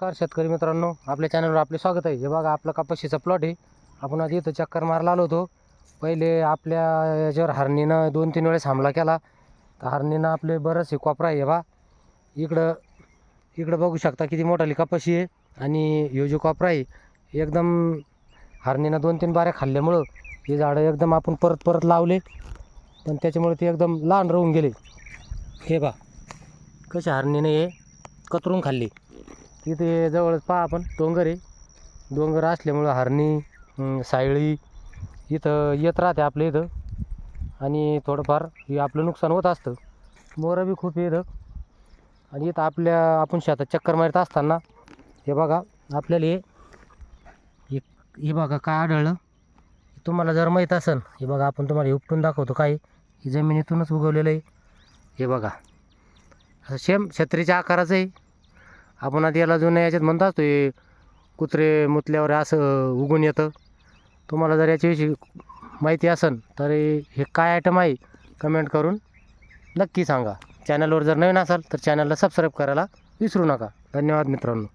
नमस्कार शेतकरी मित्रांनो आपल्या चॅनलवर आपले स्वागत आहे. हे बघा आपलं कपाशीचा प्लॉट आहे. आपण आधी इथं चक्कर मारला आलो होतो. पहिले आपल्या याच्यावर हरणीनं दोन तीन वेळेस हमला केला. तर हरणीनं आपले बरंचसे कोपरा आहे बा. इकडं इकडं बघू शकता किती मोठाली कपाशी आहे. आणि ह्यो जो कोपरा आहे एकदम हरणीनं दोन तीन बाऱ्या खाल्ल्यामुळं हे झाडं एकदम आपण परत परत लावले. पण त्याच्यामुळे ते एकदम लहान राहून गेले. हे बा कशा हरणीने हे कतरून खाल्ली. तिथे जवळच पहा आपण डोंगर आहे. डोंगर असल्यामुळं हरणी सायळी इथं येत राहते आपल्या इथं. आणि थोडंफार हे आपलं नुकसान होत असतं. मोरं बी खूप येतं इथं आणि इथं आपल्या आपण शेतात चक्कर मारत असताना हे बघा आपल्याला हे हे बघा काय आढळलं. तुम्हाला जर माहीत असेल हे बघा आपण तुम्हाला उपटून दाखवतो काय. हे जमिनीतूनच उगवलेलं आहे. हे बघा. असं सेम छत्रीच्या आकाराचं आहे. आपण आता याला जुन्या याच्यात म्हणतात ते कुत्रे मुतल्यावर असं उगून येतं. तुम्हाला जर याच्याविषयी माहिती असेल तर हे हे काय आयटम आहे कमेंट करून नक्की सांगा. चॅनलवर जर नवीन असाल तर चॅनलला सबस्क्राईब करायला विसरू नका. धन्यवाद मित्रांनो.